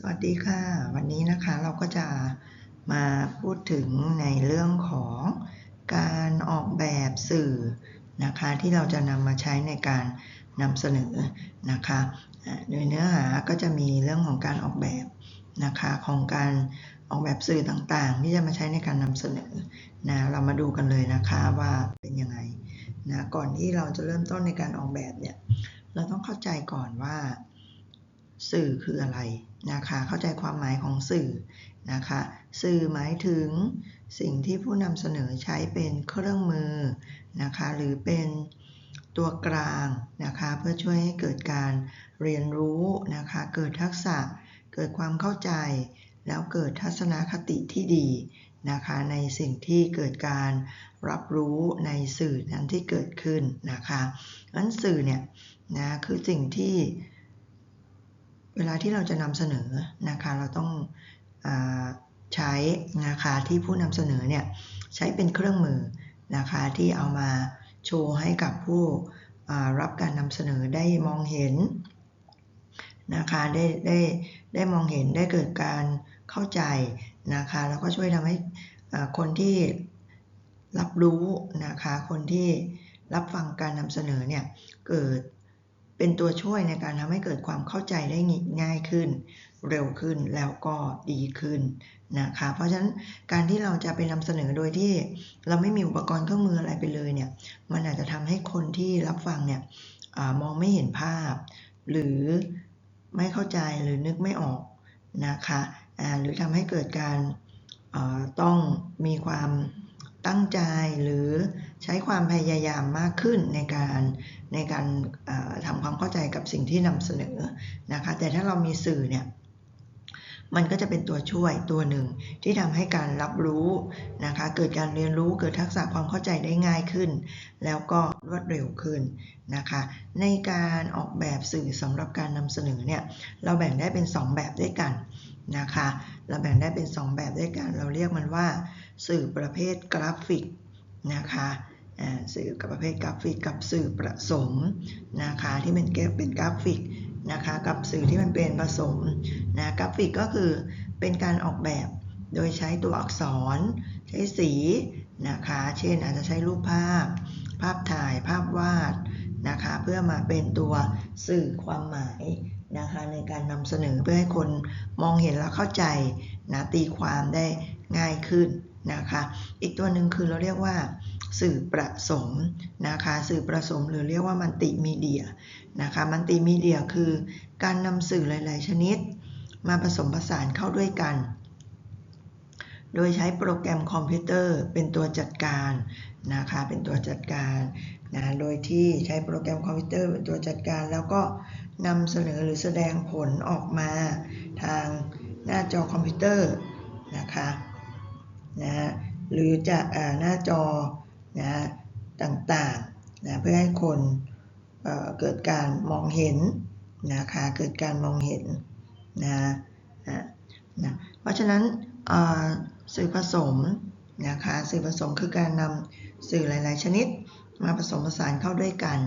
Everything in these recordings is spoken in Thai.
สวัสดีค่ะ วันนี้นะคะเราก็จะมาพูดถึงในเรื่องของการออกแบบสื่อนะคะที่เราจะนำมาใช้ในการนำเสนอนะคะโดยเนื้อหาก็จะมีเรื่องของการออกแบบนะคะของการออกแบบสื่อต่างๆ ที่จะมาใช้ในการนำเสนอนะเรามาดูกันเลยนะคะว่าเป็นยังไงนะก่อนที่เราจะเริ่มต้นในการออกแบบเนี่ยเราต้องเข้าใจก่อนว่าสื่อคืออะไร นะคะเข้าใจความหมายของสื่อนะคะสื่อหมายถึงสิ่งที่ผู้นำเสนอใช้เป็นเครื่องมือนะคะหรือเป็นตัวกลางนะคะเพื่อช่วยให้เกิดการเรียนรู้นะคะเกิดทักษะเกิดความเข้าใจ แล้วเกิดทัศนคติที่ดีนะคะในสิ่งที่เกิดการรับรู้ในสื่อนั้นที่เกิดขึ้นนะคะนั้นสื่อเนี่ยนะคือสิ่งที่ เวลาที่เราจะนำเสนอนะคะเราต้องอใช้นะคะที่ผู้นำเสนอเนี่ยใช้เป็นเครื่องมือนะคะที่เอามาโชว์ให้กับผู้รับการนำเสนอได้มองเห็นนะคะได้ได้ได้มองเห็นได้เกิดการเข้าใจนะคะแล้วก็ช่วยทำให้คนที่รับรู้นะคะคนที่รับฟังการนำเสนอเนี่ยเกิด เป็นตัวช่วยในการทำให้เกิดความเข้าใจได้ง่ายขึ้น เร็วขึ้นแล้วก็ดีขึ้นนะคะเพราะฉะนั้นการที่เราจะไปนำเสนอโดยที่เราไม่มีอุปกรณ์เครื่องมืออะไรไปเลยเนี่ยมันอาจจะทำให้คนที่รับฟังเนี่ยอมองไม่เห็นภาพ หรือไม่เข้าใจหรือนึกไม่ออกนะคะหรือทำให้เกิดการต้องมีความ ตั้งใจหรือใช้ความพยายามมากขึ้นในการในการาทำความเข้าใจกับสิ่งที่นำเสนอนะคะแต่ถ้าเรามีสื่อเนี่ยมันก็จะเป็นตัวช่วยตัวหนึ่งที่ทำให้การรับรู้นะคะเกิดการเรียนรู้เกิดทักษะความเข้าใจได้ง่ายขึ้น แล้วก็รวดเร็วขึ้นนะคะในการออกแบบสื่อสำหรับการนำเสนอเนี่ยเราแบ่งได้เป็น 2 แบบด้วยกัน นะคะเราแบ่งได้เป็น 2 แบบด้วยกัน เราเรียกมันว่า สื่อประเภทกราฟิกนะคะสื่อกับประเภทกราฟิกกับสื่อผสมนะคะที่เป็นเป็นกราฟิกนะคะกับสื่อที่มันเป็นผสมนะกราฟิกก็คือเป็นการออกแบบโดยใช้ตัวอักษร ใช้สีนะคะเช่นอาจจะใช้รูปภาพ ภาพถ่ายภาพวาดนะคะเพื่อมาเป็นตัวสื่อความหมาย นะคะในการนำเสนอเพื่อให้คนมองเห็นและเข้าใจนะตีความได้ง่ายขึ้นนะคะอีกตัวหนึ่งคือเราเรียกว่า สื่อประสมนะคะสื่อประสมหรือเรียกว่ามันติมีเดียนะคะมันติมีเดียคือการนำสื่อหลาย ๆ ชนิด มาผสมผสานเข้าด้วยกัน โดยใช้โปรแกรมคอมพิวเตอร์เป็นตัวจัดการนะคะเป็นตัวจัดการนะโดยที่ใช้โปรแกรมคอมพิวเตอร์เป็นตัวจัดการแล้วก็ นำเสนอหรือแสดงผลออกมาทางหน้าจอคอมพิวเตอร์นะคะนะหรือจะอ่าหน้าจอนะต่างๆนะเพื่อให้คนเเกิดการมองเห็นนะคะเกิดการมองเห็นนะอะนะเพราะฉะนั้นสื่อผสมนะคะสื่อผสมคือการนำสื่อหลาย ๆ ชนิดมาผสมผสานเข้าด้วยกัน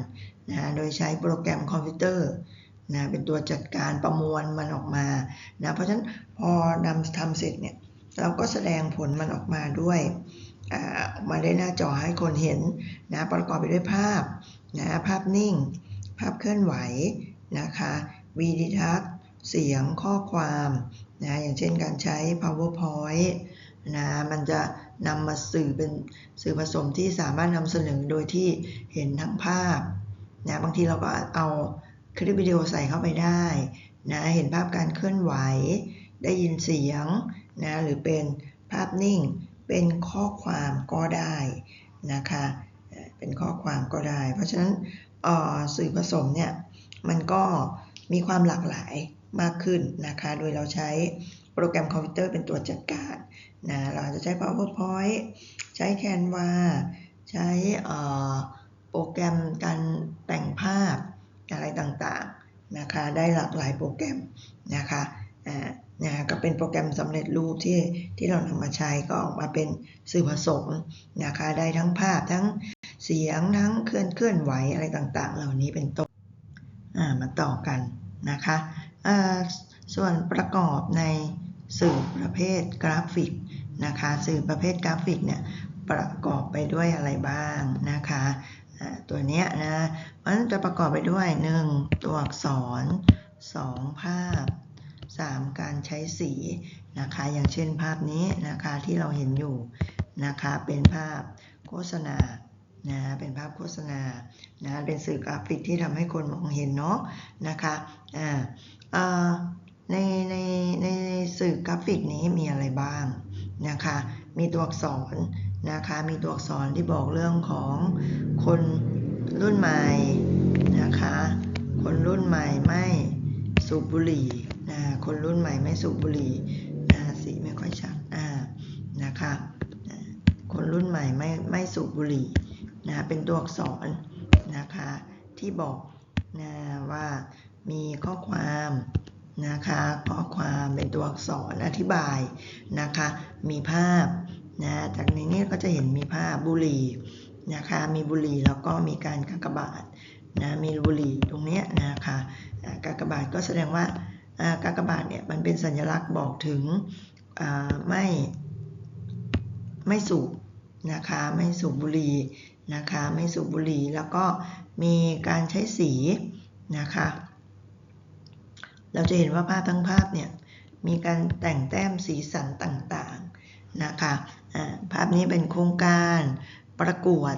นะโดยใช้โปรแกรมคอมพิวเตอร์ นะเป็นตัวจัดการประมวลมันออกมานะเพราะฉะนั้นพอนำทำเสร็จเนี่ยเราก็แสดงผลมันออกมาด้วยอ่าออกมาได้หน้าจอให้คนเห็นนะประกอบไปด้วยภาพนะภาพนิ่ง ภาพเคลื่อนไหวนะคะวีดิทัศน์เสียงข้อความนะอย่างเช่นการใช้ powerpoint นะมันจะนำมาสื่อเป็นสื่อผสมที่สามารถนำเสนอโดยที่เห็นทั้งภาพนะบางทีเราก็เอา คลิปวิดีโอใส่เข้าไปได้นะเห็นภาพการเคลื่อนไหว ได้ยินเสียงนะหรือเป็นภาพนิ่ง เป็นข้อความก็ได้นะคะเป็นข้อความก็ได้ เพราะฉะนั้นสื่อผสมเนี่ยมันก็มีความหลากหลายมากขึ้นนะคะ โดยเราใช้โปรแกรมคอมพิวเตอร์เป็นตัวจัดการนะเราอาจจะใช้ PowerPoint ใช้ Canva ใช้โปรแกรมการแต่งภาพ อะไรต่างๆนะคะได้หลากหลายโปรแกรมนะคะอ่านะก็เป็นโปรแกรมสำเร็จรูปที่ที่เรานำมาใช้ก็ออกมาเป็นสื่อผสมนะคะได้ทั้งภาพทั้งเสียงทั้งเคลื่อนเคลื่อนไหวอะไรต่างๆ เหล่านี้เป็นต้นอ่ามาต่อกันนะคะอ่าส่วนประกอบในสื่อประเภทกราฟิกนะคะสื่อประเภทกราฟิกเนี่ยประกอบไปด้วยอะไรบ้างนะคะ ตัวเนี้ยนะมันจะประกอบไปด้วย 1. ตัวอักษร 2. ภาพ 3. การใช้สีนะคะ อย่างเช่นภาพนี้นะคะที่เราเห็นอยู่นะคะเป็นภาพโฆษณานะเป็นภาพโฆษณานะเป็นสื่อกราฟิกที่ทำให้คนมองเห็นเนาะนะคะอ่าในในในสื่อกราฟิกนี้มีอะไรบ้างนะคะ มีตัวอักษร นะคะมีตัวอักษรที่บอกเรื่องของคนรุ่นใหม่นะคะ คนรุ่นใหม่ไม่สูบบุหรี่นะคนรุ่นใหม่ไม่สูบบุหรี่นะสีไม่ค่อยชัดอ่านะคะคนรุ่นใหม่ไม่ไม่สูบบุหรี่นะเป็นตัวอักษรนะคะที่บอกนะว่ามีข้อความนะคะข้อความเป็นตัวอักษรอธิบายนะคะ มีภาพ นะจากในนี้ก็จะเห็นมีภาพบุหรี่นะคะมีบุหรี่แล้วก็มีการกากบาทนะมีบุหรี่ตรงนี้นะคะกากบาทก็แสดงว่ากากบาทเนี่ยมันเป็นสัญลักษณ์บอกถึงไม่ไม่สูบนะคะไม่สูบบุหรี่นะคะไม่สูบบุหรี่แล้วก็มีการใช้สีนะคะเราจะเห็นว่าภาพทั้งภาพเนี่ยมีการแต่งแต้มสีสันต่างๆ นะคะภาพนี้เป็นโครงการประกวด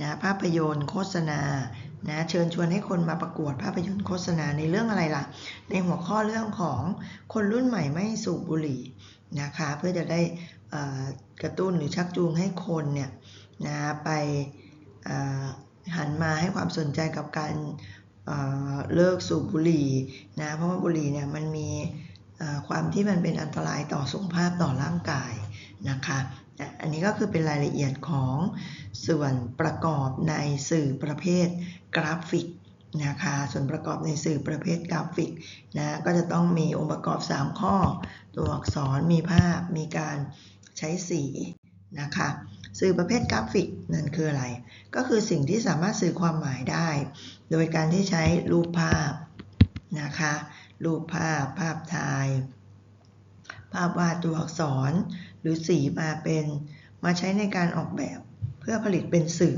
นะภาพยนตร์โฆษณานะเชิญชวนให้คนมาประกวดภาพยนตร์โฆษณาในเรื่องอะไรล่ะ ในหัวข้อเรื่องของคนรุ่นใหม่ไม่สูบบุหรี่นะคะเพื่อจะได้กระตุ้นหรือชักจูงให้คนเนี่ยนะไปหันมาให้ความสนใจกับการเเลิกสูบบุหรี่นะเพราะว่าบุหรี่เนี่ยมันมีความที่มันเป็นอันตรายต่อสุขภาพต่อร่างกาย นะคะอันนี้ก็คือเป็นรายละเอียดของส่วนประกอบในสื่อประเภทกราฟิกนะคะส่วนประกอบในสื่อประเภทกราฟิกนะก็จะต้องมีองค์ประกอบ 3 ข้อ ตัวอักษรมีภาพมีการใช้สีนะคะสื่อประเภทกราฟิกนั่นคืออะไร ก็คือสิ่งที่สามารถสื่อความหมายได้ โดยการที่ใช้รูปภาพนะคะรูปภาพ ภาพถ่าย ภาพวาดตัวอักษร หรือสีมาเป็นมาใช้ในการออกแบบเพื่อผลิตเป็นสื่อ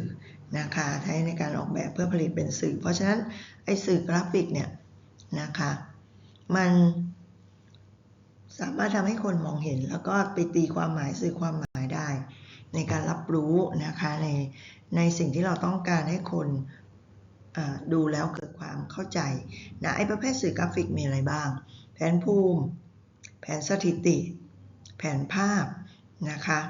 นะคะใช้ในการออกแบบเพื่อผลิตเป็นสื่อ เพราะฉะนั้นไอ้สื่อกราฟิกเนี่ยนะคะมันสามารถทำให้คนมองเห็น แล้วก็ไปตีความหมายสื่อความหมายได้ ในการรับรู้นะคะในในสิ่งที่เราต้องการให้คนดูแล้วเกิดความเข้าใจนะไอ้ประเภทสื่อกราฟิกมีอะไรบ้าง แผนภูมิ แผนสถิติ แผนภาพนะคะ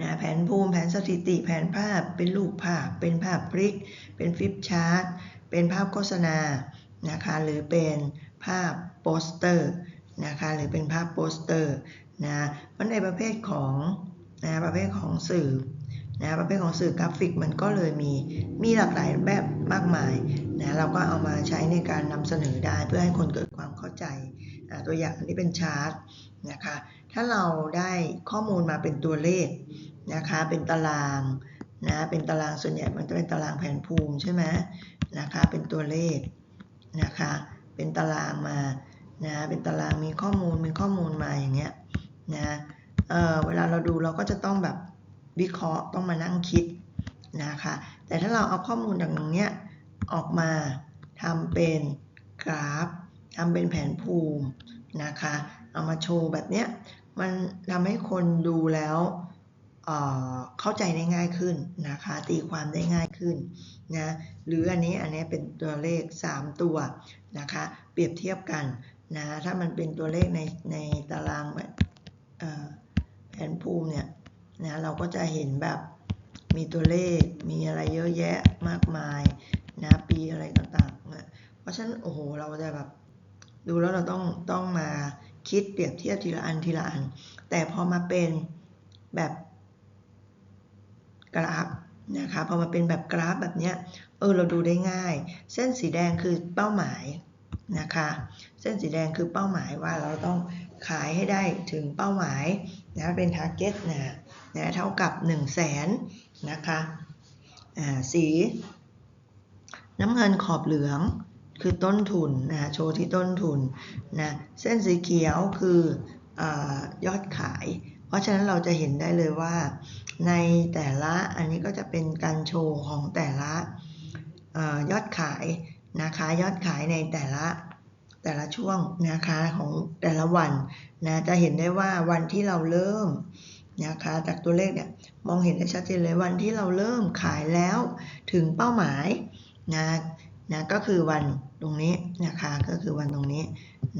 นะแผนภูมิแผนสถิติแผนภาพเป็นรูปภาพ เป็นภาพพลิก เป็นฟิปชาร์ตเป็นภาพโฆษณานะคะหรือเป็นภาพโปสเตอร์นะคะหรือเป็นภาพโปสเตอร์นะเพราะในประเภทของนะประเภทของสื่อนะประเภทของสื่อกราฟิกมันก็เลยมีมีหลากหลายแบบมากมายนะเราก็เอามาใช้ในการนำเสนอได้เพื่อให้คนเกิดความเข้าใจตัวอย่างอันนี้เป็นชาร์ต นะคะ ถ้าเราได้ข้อมูลมาเป็นตัวเลขนะคะ เป็นตารางนะ เป็นตารางส่วนใหญ่มันจะเป็นตารางแผนภูมิใช่ไหมนะคะ เป็นตัวเลขนะคะ เป็นตารางมานะ เป็นตารางมีข้อมูลมีข้อมูลมาอย่างเงี้ยนะเออเวลาเราดูเราก็จะต้องแบบวิเคราะห์ต้องมานั่งคิดนะคะ แต่ถ้าเราเอาข้อมูลจากตรงนี้ออกมาทำเป็นกราฟทำเป็นแผนภูมินะคะ เอามาโชว์แบบเนี้ยมันทำให้คนดูแล้วเเข้าใจได้ง่ายขึ้นนะคะตีความได้ง่ายขึ้นนะหรืออันนี้อันนี้เป็นตัวเลข 3 ตัวนะคะเปรียบเทียบกันนะถ้ามันเป็นตัวเลขในในตารางแบบเอ่อแผนภูมิเนี่ยนะเราก็จะเห็นแบบมีตัวเลขมีอะไรเยอะแยะมากมายนะปีอะไรต่างๆนะเพราะฉะนั้นโอ้โหเราจะแบบดูแล้วเราต้องต้องมา คิดเปรียบเทียบทีละอันทีละอัน แต่พอมาเป็นแบบกราฟนะคะพอมาเป็นแบบกราฟแบบเนี้ยเออเราดูได้ง่าย เส้นสีแดงคือเป้าหมายนะคะเส้นสีแดงคือเป้าหมายว่าเราต้องขายให้ได้ถึงเป้าหมายนะเป็น target นะนะเท่ากับ 1 0 0 0 0แสนนะคะอ่าสีน้ำเงินขอบเหลือง คือต้นทุนนะโชว์ที่ต้นทุนนะเส้นสีเขียวคืออยอดขาย เพราะฉะนั้นเราจะเห็นได้เลยว่า ในแต่ละอันนี้ก็จะเป็นการโชว์ของแต่ละอยอดขายนะคะยอดขายในแต่ละแต่ละช่วงนะคะของแต่ละวันนะจะเห็นได้ว่าวันที่เราเริ่มนะคะจากตัวเลขเนี่ยมองเห็นได้ชัดเจนเลยวันที่เราเริ่มขายแล้วถึงเป้าหมายนะ นะก็คือวันตรงนี้นะคะก็คือวันตรงนี้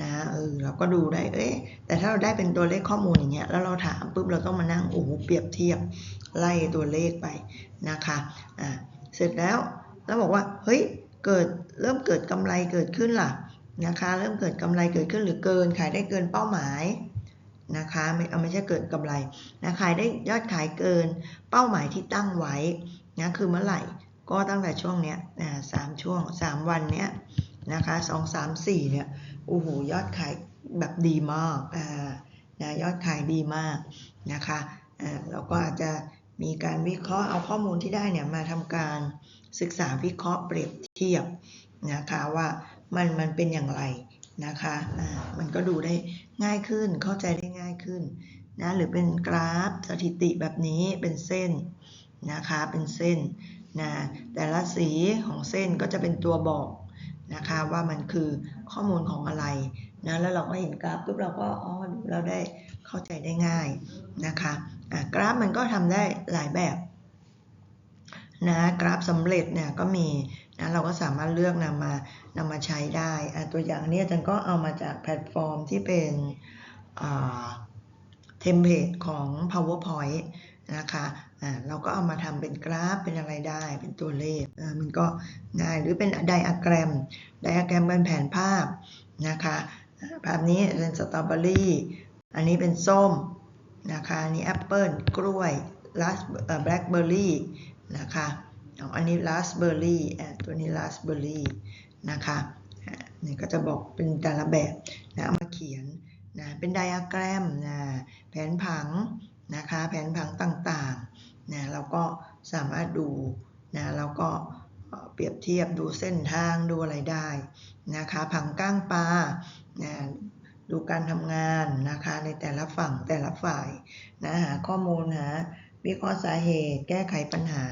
นะเออเราก็ดูได้เอ๊ะแต่ถ้าเราได้เป็นตัวเลขข้อมูลอย่างเงี้ยแล้วเราถามปุ๊บเราต้องมานั่งโอ้โหเปรียบเทียบไล่ตัวเลขไปนะคะอ่าเสร็จแล้วแล้วบอกว่าเฮ้ยเกิดเริ่มเกิดกำไรเกิดขึ้นล่ะนะคะเริ่มเกิดกำไรเกิดขึ้นหรือเกินขายได้เกินเป้าหมายนะคะไม่เอาไม่ใช่เกิดกำไรนะขายได้ยอดขายเกินเป้าหมายที่ตั้งไว้นะคือเมื่อไหร่ ก็ตั้งแต่ช่วงเนี้ยนะสามช่วงสามวันเนี้ยนะคะสองสามสี่เนี่ยโอ้โหยอดขายแบบดีมากอ่านะยอดขายดีมากนะคะอ่าเราก็อาจจะมีการวิเคราะห์เอาข้อมูลที่ได้เนี่ยมาทำการศึกษาวิเคราะห์เปรียบเทียบนะคะว่ามันมันเป็นอย่างไรนะคะอ่ามันก็ดูได้ง่ายขึ้นเข้าใจได้ง่ายขึ้นนะหรือเป็นกราฟสถิติแบบนี้เป็นเส้นนะคะเป็นเส้น นะแต่ละสีของเส้นก็จะเป็นตัวบอกนะคะว่ามันคือข้อมูลของอะไรนะแล้วเราก็เห็นกราฟปุ๊บเราก็อ๋อดูเราได้เข้าใจได้ง่ายนะคะะกราฟมันก็ทำได้หลายแบบนะกราฟสำเร็จเนี่ยก็มีนะเราก็สามารถเลือกนำมานำมาใช้ได้ตัวอย่างนี้อาจารย์ก็เอามาจากแพลตฟอร์มที่เป็นเทมเพลตของ powerpoint นะคะ อ่าเราก็เอามาทำเป็นกราฟเป็นอะไรได้เป็นตัวเลขอ่ามันก็ง่ายหรือเป็นไดอะแกรมไดอะแกรมเป็นแผนภาพนะคะภาพนี้เป็นสตรอเบอรี่อันนี้เป็นส้มนะคะอันนี้แอปเปิลกล้วยลัสแบล็คเบอร์รี่นะคะอันนี้ราสเบอร์รี่ตัวนี้ราสเบอร์รี่นะคะนี่ก็จะบอกเป็นแต่ละแบบนะเอามาเขียนนะเป็นไดอะแกรมนะแผนผังนะคะแผนผังต่างๆ นะเราก็สามารถดูนะเราก็เปรียบเทียบดูเส้นทางดูอะไรได้นะคะผังก้างปลานะดูการทำงานนะคะในแต่ละฝั่งแต่ละฝ่ายนะหาข้อมูลหาวิเคราะห์สาเหตุแก้ไขปัญหา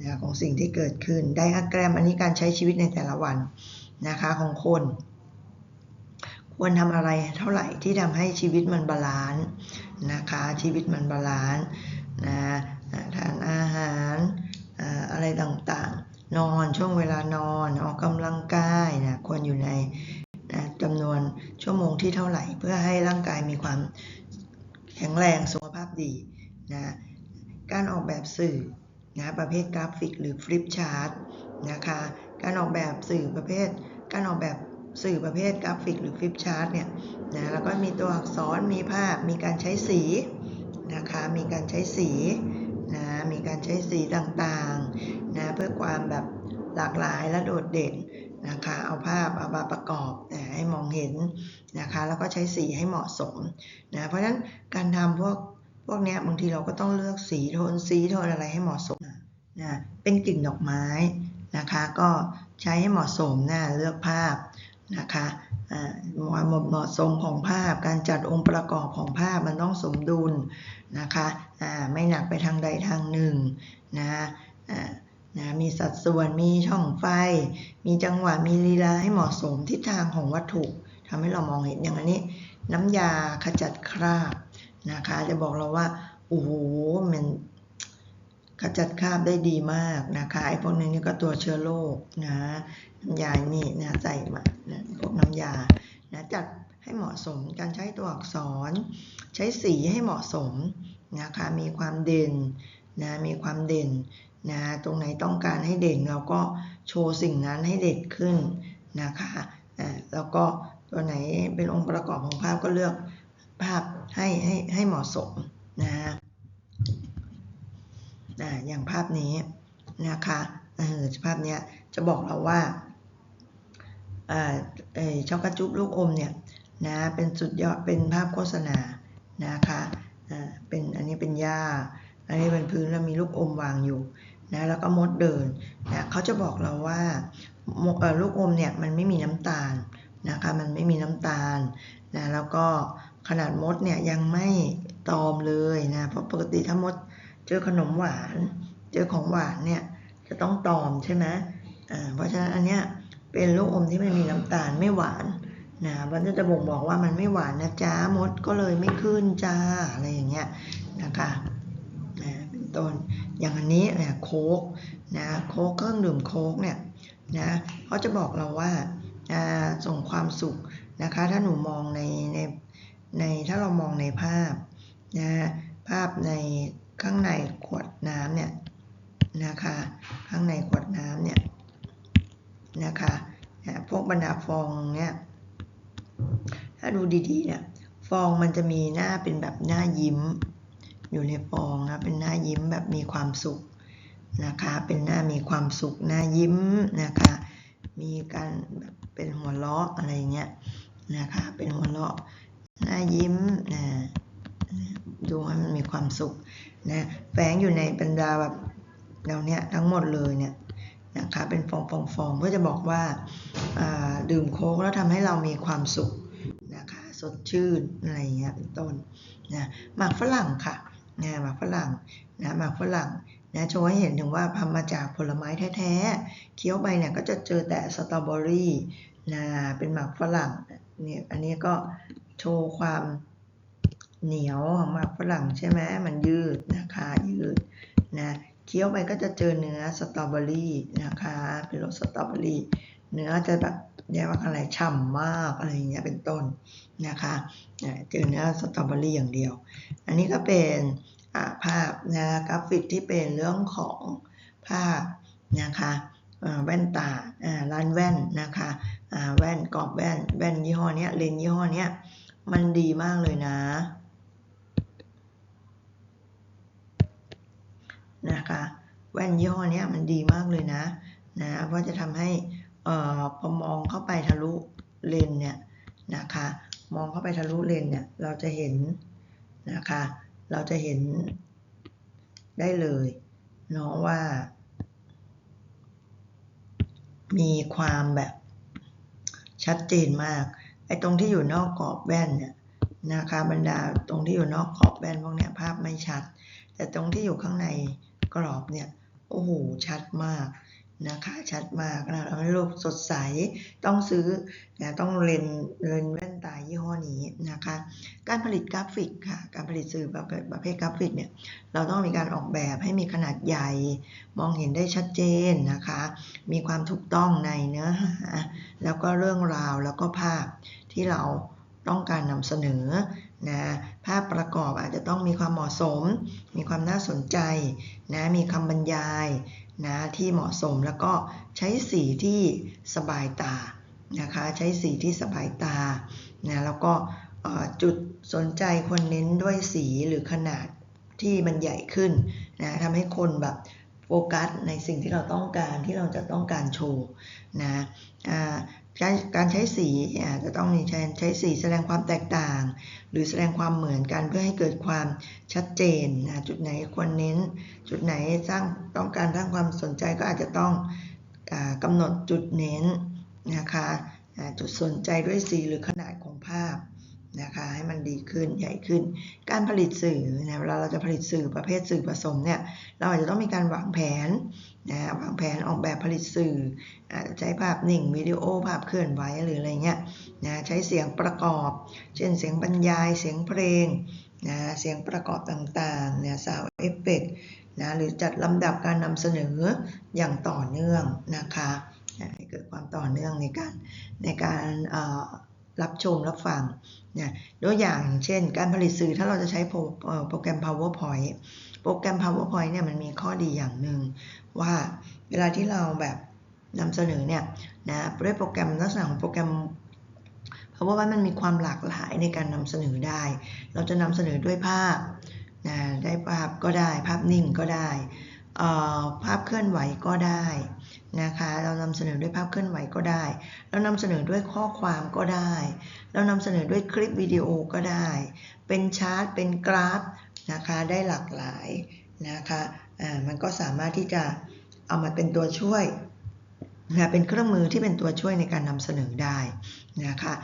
นะของสิ่งที่เกิดขึ้นไดอะแกรมอันนี้การใช้ชีวิตในแต่ละวันนะคะของคน ควรทำอะไรเท่าไหร่ที่ทำให้ชีวิตมันบาลานซ์นะคะชีวิตมันบาลานซ์นะ ทานอาหารอะไรต่างๆ นอนช่วงเวลานอนออกกำลังกายนะควรอยู่ในนะจำนวนชั่วโมงที่เท่าไหร่ เพื่อให้ร่างกายมีความแข็งแรงสุขภาพดีนะการออกแบบสื่อนะประเภทกราฟิกหรือฟลิปชาร์ตนะคะการออกแบบสื่อประเภท การออกแบบสื่อประเภทกราฟิกหรือฟลิปชาร์ตเนี่ยนะแล้วก็มีตัวอักษรมีภาพมีการใช้สีนะคะมีการใช้สี มีการใช้สีต่างๆนะเพื่อความแบบหลากหลายและโดดเด่นนะคะเอาภาพเอามาประกอบนะให้มองเห็นนะคะแล้วก็ใช้สีให้เหมาะสมนะเพราะฉะนั้นการทำพวกพวกนี้บางทีเราก็ต้องเลือกสีโทนสีโทนอะไรให้เหมาะสมนะเป็นกลิ่นดอกไม้นะคะ ก็ใช้ให้เหมาะสมนะเลือกภาพนะคะ ความเหมาะสมของภาพ การจัดองค์ประกอบของภาพมันต้องสมดุลนะคะไม่หนักไปทางใดทางหนึ่งนะนะมีสัดส่วนมีช่องไฟ มีจังหวะมีลีลาให้เหมาะสมทิศทางของวัตถุทำให้เรามองเห็นอย่างอันนี้น้ำยาขจัดคราบนะคะ จะบอกเราว่าโอ้โหมัน ขจัดคราบได้ดีมากนะคะไอ้พวกนี้นี่ก็ตัวเชื้อโรคนะน้ำยานี่นะใส่มานะพวกน้ำยานะจัดให้เหมาะสมการใช้ตัวอักษร ใช้สีให้เหมาะสมนะคะมีความเด่นนะมีความเด่นนะตรงไหนต้องการให้เด่นเราก็โชว์สิ่งนั้นให้เด่นขึ้นนะคะอ่าแล้วก็ตัวไหนเป็นองค์ประกอบของภาพก็เลือกภาพให้ให้ให้เหมาะสมนะนะ อย่างภาพนี้นะคะเออภาพนี้จะบอกเราว่าช็อกโกจุ๊บลูกอมเนี่ยนะเป็นสุดยอดเป็นภาพโฆษณานะคะเป็นอันนี้เป็นหญ้าอันนี้เป็นพื้นแล้วมีลูกอมวางอยู่นะแล้วก็มดเดินนะเขาจะบอกเราว่าลูกอมเนี่ยมันไม่มีน้ำตาลนะคะมันไม่มีน้ำตาลนะแล้วก็ขนาดมดเนี่ยยังไม่ตอมเลยนะเพราะปกติถ้ามด เจอขนมหวาน เจอของหวานเนี่ยจะต้องตอมใช่ไหมอ่าเพราะฉะนั้นอันเนี้ยเป็นลูกอมที่ไม่มีน้ำตาลไม่หวานนะมันจะบ่งบอกว่ามันไม่หวานนะจ๊ะมดก็เลยไม่ขึ้นจ้าอะไรอย่างเงี้ยนะคะนะเป็นต้นอย่างอันนี้เนี่ยโค้กนะโค้กเครื่องดื่มโค้กเนี่ยนะเขาจะบอกเราว่าอ่าส่งความสุขนะคะถ้าหนูมองในในในถ้าเรามองในภาพนะภาพใน ข้างในขวดน้ำเนี่ยนะคะ ข้างในขวดน้ำเนี่ยนะคะพวกบรรดาฟองเนี่ยถ้าดูดีๆเนี่ยฟองมันจะมีหน้าเป็นแบบหน้ายิ้ม อยู่ในฟองนะเป็นหน้ายิ้มแบบมีความสุขนะคะเป็นหน้ามีความสุขหน้ายิ้มนะคะมีการแบบเป็นหัวเราะอะไรเงี้ยนะคะเป็นหัวเราะหน้ายิ้มนะ ดูให้มันมีความสุขนะแฝงอยู่ในบรรดาแบบเราเนี่ยทั้งหมดเลยเนี่ยนะคะเป็นฟองฟองฟองเพื่อจะบอกว่าดื่มโค้กแล้วทำให้เรามีความสุขนะคะสดชื่นอะไรเงี้ยเป็นต้นนะหมากฝรั่งค่ะนะหมากฝรั่งนะหมากฝรั่งนะโชว์ให้เห็นถึงว่าทำมาจากผลไม้แท้ๆเคี้ยวไปเนี่ยก็จะเจอแต่สตรอเบอรี่นะเป็นหมากฝรั่งเนี่ยอันนี้ก็โชว์ความ เหนียวของหมากฝรั่งใช่ไหมมันยืดนะคะยืดนะเคี้ยวไปก็จะเจอเนื้อสตรอเบอรี่นะคะเป็นรสสตรอเบอรี่เนื้อจะแบบเรียกว่าอะไรฉ่ำมากอะไรอย่างเงี้ยเป็นต้นนะคะเจอเนื้อสตรอเบอรี่อย่างเดียว อันนี้ก็เป็นาภาพนะกราฟิกที่เป็นเรื่องของภาพนะคะแว่นตาอ่าร้านแว่นนะคะอ่าแว่นกรอบแว่นแว่นยี่ห้อเนี้ยเลนยี่ห้อเนี้ยมันดีมากเลยนะ นะคะแว่นยี่ห้อนี้มันดีมากเลยนะนะเพราะจะทำให้เอ่อพอมองเข้าไปทะลุเลนเนี่ยนะคะมองเข้าไปทะลุเลนเนี่ยเราจะเห็นนะคะเราจะเห็นได้เลยเนาะว่า มีความแบบชัดเจนมากไอ้ตรงที่อยู่นอกกรอบแว่นเนี่ยนะคะบรรดาตรงที่อยู่นอกกรอบแว่นพวกเนี้ยภาพไม่ชัด แต่ตรงที่อยู่ข้างใน กรอบเนี่ยโอ้โหชัดมากนะคะชัดมากนะแล้วรูปสดใสต้องซื้อนะต้องเลนเลนแว่นตายี่ห้อนี้นะคะการผลิตกราฟิกค่ะการผลิตสื่อประเภทประเภทกราฟิกเนี่ยเราต้องมีการออกแบบให้มีขนาดใหญ่ มองเห็นได้ชัดเจนนะคะมีความถูกต้องในเนื้อหาแล้วก็เรื่องราวแล้วก็ภาพที่เราต้องการนำเสนอนะภาพประกอบอาจจะต้องมีความเหมาะสม มีความน่าสนใจ นะมีคำบรรยายนะที่เหมาะสมแล้วก็ใช้สีที่สบายตานะคะใช้สีที่สบายตานะแล้วก็จุดสนใจคนเน้นด้วยสีหรือขนาดที่มันใหญ่ขึ้นนะทำให้คนแบบโฟกัสในสิ่งที่เราต้องการที่เราจะต้องการโชว์นะ การการใช้สีอาจจะต้องมีใช้ใช้สีแสดงความแตกต่าง หรือแสดงความเหมือนกันเพื่อให้เกิดความชัดเจนนะจุดไหนควรเน้น จุดไหนสร้างต้องการสร้างความสนใจก็อาจจะต้องอากำหนดจุดเน้นนะคะจุดสนใจด้วยสีหรือขนาดของภาพนะคะให้มันดีขึ้นใหญ่ขึ้น การผลิตสื่อนะเวลาเราจะผลิตสื่อประเภทสื่อผสมเนี่ยเราอาจจะต้องมีการวางแผน นะวางแผนออกแบบผลิตสื่ออาจจะใช้ภาพนิ่งวิดีโอภาพเคลื่อนไหวหรืออะไรเงี้ยนะใช้เสียงประกอบ เช่นเสียงบรรยายเสียงเพลงนะเสียงประกอบต่างๆเนี่ยซาวเอฟเฟกนะหรือจัดลำดับการนำเสนออย่างต่อเนื่องนะคะให้เกิดความต่อเนื่องในการในการรับชมรับฟัง นะตัวอย่างเช่น การผลิตสื่อถ้าเราจะใช้โปรแกรม PowerPoint โปรแกรม PowerPoint เนี่ยมันมีข้อดีอย่างหนึ่งว่าเวลาที่เราแบบนำเสนอเนี่ยนะด้วยโปรแกรมลักษณะของโปรแกรม PowerPoint มันมีความหลากหลายในการนำเสนอได้ เราจะนำเสนอด้วยภาพนะได้ภาพก็ได้ภาพนิ่งก็ได้ ภาพเคลื่อนไหวก็ได้นะคะ เรานำเสนอด้วยภาพเคลื่อนไหวก็ได้ เรานำเสนอด้วยข้อความก็ได้ เรานำเสนอด้วยคลิปวิดีโอก็ได้ เป็นชาร์ต เป็นกราฟนะคะ ได้หลากหลายนะคะอ่ามันก็สามารถที่จะเอามาเป็นตัวช่วยนะเป็นเครื่องมือที่เป็นตัวช่วยในการนำเสนอได้นะคะ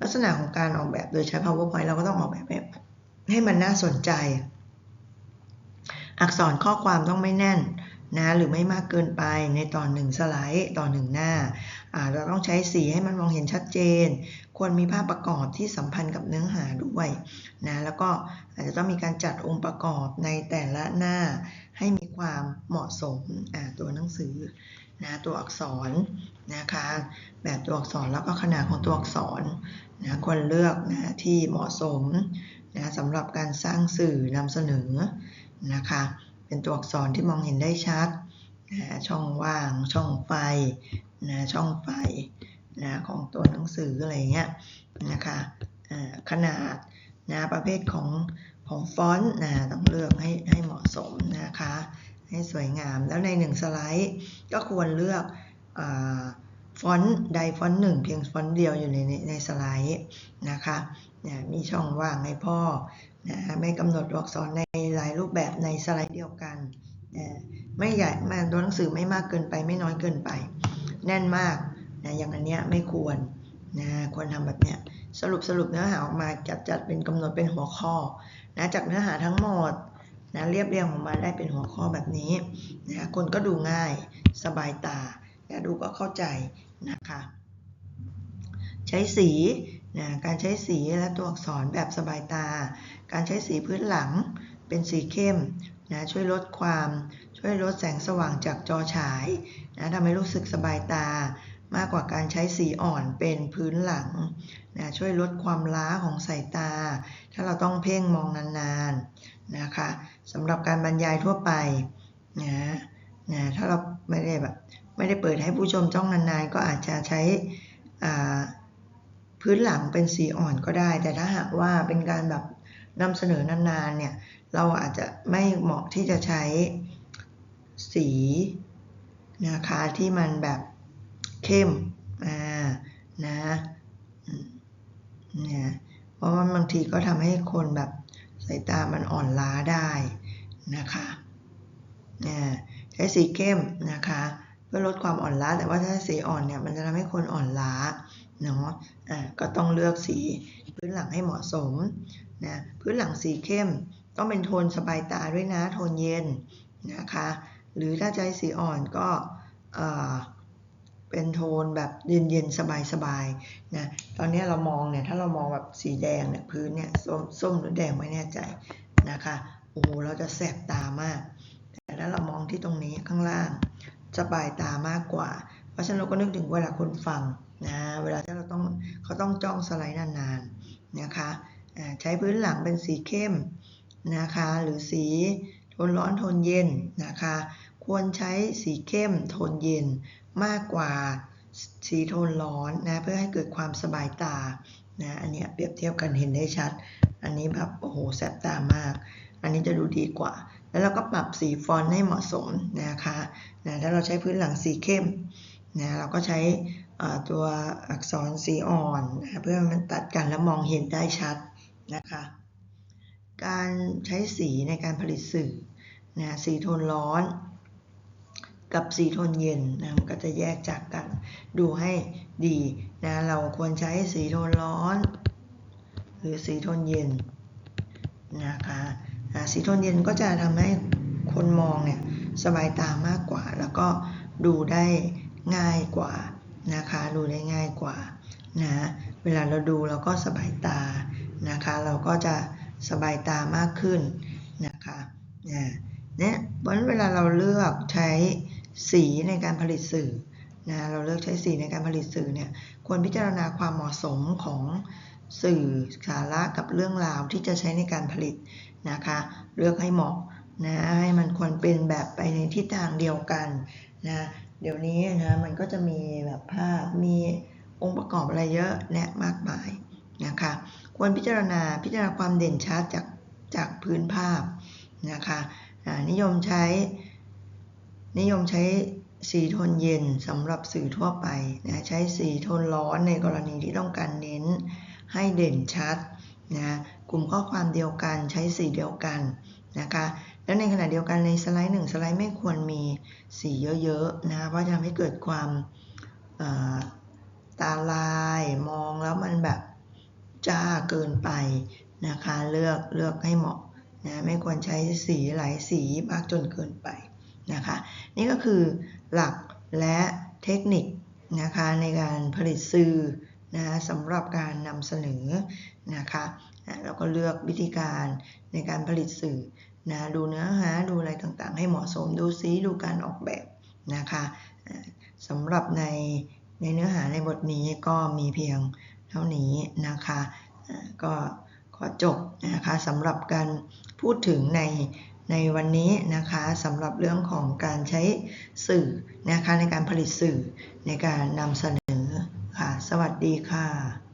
ลักษณะของการออกแบบโดยใช้ powerpoint เราก็ต้องออกแบบให้มันน่าสนใจ อักษรข้อความต้องไม่แน่นนะหรือไม่มากเกินไปในตอนหนึ่งสไลด์ต่อหนึ่งหน้า เราต้องใช้สีให้มันมองเห็นชัดเจน ควรมีภาพประกอบที่สัมพันธ์กับเนื้อหาด้วยนะแล้วก็อาจจะต้องมีการจัดองค์ประกอบในแต่ละหน้า ให้มีความเหมาะสมตัวหนังสือนะตัวอักษรนะคะแบบตัวอักษรแล้วก็ขนาดของตัวอักษรนะควรเลือกนะที่เหมาะสมนะสำหรับการสร้างสื่อนำเสนอ นะคะ เป็นตัวอักษรที่มองเห็นได้ชัดนะช่องว่าง ช่องไฟนะช่องไฟนะของตัวหนังสืออะไรเงี้ยนะคะขนาดนะประเภทของของฟอนต์นะต้องเลือกให้ให้เหมาะสมนะคะ ให้สวยงามแล้วในหนึ่งสไลด์ก็ควรเลือกอา ฟอนต์ใดฟอนต์หนึ่งเพียงฟอนต์เดียวอยู่ในในในสไลด์นะคะนะมีช่องว่างให้พ่อนะไม่กำหนดตัวอักษรในหลายรูปแบบในสไลด์เดียวกันนะไม่ใหญ่มาตัวหนังสือไม่มากเกินไปไม่น้อยเกินไป แน่นมากนะอย่างอันเนี้ยไม่ควรนะควรทำแบบเนี้ยสรุปสรุปเนื้อหาออกมาจัดจัดเป็นกำหนดเป็นหัวข้อนะจากเนื้อหาทั้งหมดนะเรียบเรียงออกมาได้เป็นหัวข้อแบบนี้นะคนก็ดูง่ายสบายตานะดูก็เข้าใจ นะคะใช้สีนะการใช้สีและตัวอักษรแบบสบายตา การใช้สีพื้นหลังเป็นสีเข้มนะช่วยลดความช่วยลดแสงสว่างจากจอฉายนะทำให้รู้สึกสบายตามากกว่าการใช้สีอ่อนเป็นพื้นหลังนะช่วยลดความล้าของสายตา ถ้าเราต้องเพ่งมองนานๆนะคะสำหรับการบรรยายทั่วไปนะนะถ้าเราไม่ได้แบบ ไม่ได้เปิดให้ผู้ชมจ้องนานๆ ก็อาจจะใช้พื้นหลังเป็นสีอ่อนก็ได้ แต่ถ้าหากว่าเป็นการแบบนำเสนอนานๆเนี่ยเราอาจจะไม่เหมาะที่จะใช้สีนะคะที่มันแบบเข้มอ่านะเนี่ยเพราะว่าบางทีก็ทำให้คนแบบสายตามันอ่อนล้าได้นะคะเนี่ยใช้สีเข้มนะคะ พื่อลดความอ่อนล้า แต่ว่าถ้าสีอ่อนเนี่ยมันจะทำให้คนอ่อนล้าเนาะอ่าก็ต้องเลือกสีพื้นหลังให้เหมาะสมนะพื้นหลังสีเข้มต้องเป็นโทนสบายตาด้วยนะโทนเย็นนะคะหรือถ้าใช้สีอ่อนก็เออเป็นโทนแบบเย็นๆ สบายๆนะตอนนี้เรามองเนี่ยถ้าเรามองแบบสีแดงเนี่ยพื้นเนี่ยส้มส้มหรือแดงไม่แน่ใจนะคะโอ้โหเราจะแสบตามาก แต่ถ้าเรามองที่ตรงนี้ข้างล่าง สบายตามากกว่า เพราะฉะนั้นเราก็นึกถึงเวลาคนฟังนะเวลาที่เราต้องเขาต้องจ้องสไลด์นานๆนะคะใช้พื้นหลังเป็นสีเข้มนะคะหรือสีโทนร้อนโทนเย็นนะคะควรใช้สีเข้มโทนเย็นมากกว่าสีโทนร้อนนะเพื่อให้เกิดความสบายตานะอันเนี้ยเปรียบเทียบกันเห็นได้ชัด อันนี้แบบโอ้โหแสบตามาก อันนี้จะดูดีกว่า แล้วเราก็ปรับสีฟอนต์ให้เหมาะสมนะคะนะถ้าเราใช้พื้นหลังสีเข้มนะเราก็ใช้ตัวอักษรสีอ่อนนะเพื่อให้มันตัดกันแล้วมองเห็นได้ชัดนะคะ การใช้สีในการผลิตสื่อนะสีโทนร้อนกับสีโทนเย็นนะมันก็จะแยกจากกันดูให้ดีนะเราควรใช้สีโทนร้อน หรือสีโทนเย็นนะคะ สีโทนเย็นก็จะทำให้คนมองเนี่ยสบายตามากกว่า แล้วก็ดูได้ง่ายกว่านะคะดูได้ง่ายกว่านะเวลาเราดูเราก็สบายตานะคะ เราก็จะสบายตามากขึ้นนะคะเนี่ยเนี่ยเพราะฉะนั้นเวลาเราเลือกใช้สีในการผลิตสื่อนะเราเลือกใช้สีในการผลิตสื่อเนี่ยควรพิจารณาความเหมาะสมของสื่อสาระกับเรื่องราวที่จะใช้ในการผลิต นะคะ เลือกให้เหมาะนะให้มันควรเป็นแบบไปในทิศทางเดียวกันนะเดี๋ยวนี้นะมันก็จะมีแบบภาพมีองค์ประกอบอะไรเยอะแยะมากมายนะคะควรพิจารณาพิจารณาความเด่นชัดจากจากพื้นภาพนะคะนิยมใช้ นิยมใช้สีโทนเย็นสำหรับสื่อทั่วไปนะใช้สีโทนร้อนในกรณีที่ต้องการเน้นให้เด่นชัดนะ กลุ่มข้อความเดียวกันใช้สีเดียวกันนะคะ แล้วในขณะเดียวกันในสไลด์หนึ่งสไลด์ไม่ควรมีสีเยอะๆนะเพราะจะทำให้เกิดความตาลายมองแล้วมันแบบจ้าเกินไปนะคะเลือกเลือกให้เหมาะนะไม่ควรใช้สีหลายสีมากจนเกินไปนะคะนี่ก็คือหลักและเทคนิคนะคะในการผลิตสื่อนะสำหรับการนำเสนอนะคะ อะเราก็เลือกวิธีการในการผลิตสื่อนะดูเนื้อหาดูอะไรต่างๆ ให้เหมาะสมดูสีดูการออกแบบนะคะสำหรับในในเนื้อหาในบทนี้ก็มีเพียงเท่านี้นะคะก็ขอจบนะคะสำหรับการพูดถึงในในวันนี้นะคะสำหรับเรื่องของการใช้สื่อนะคะในการผลิตสื่อในการนำเสนอค่ะ สวัสดีค่ะ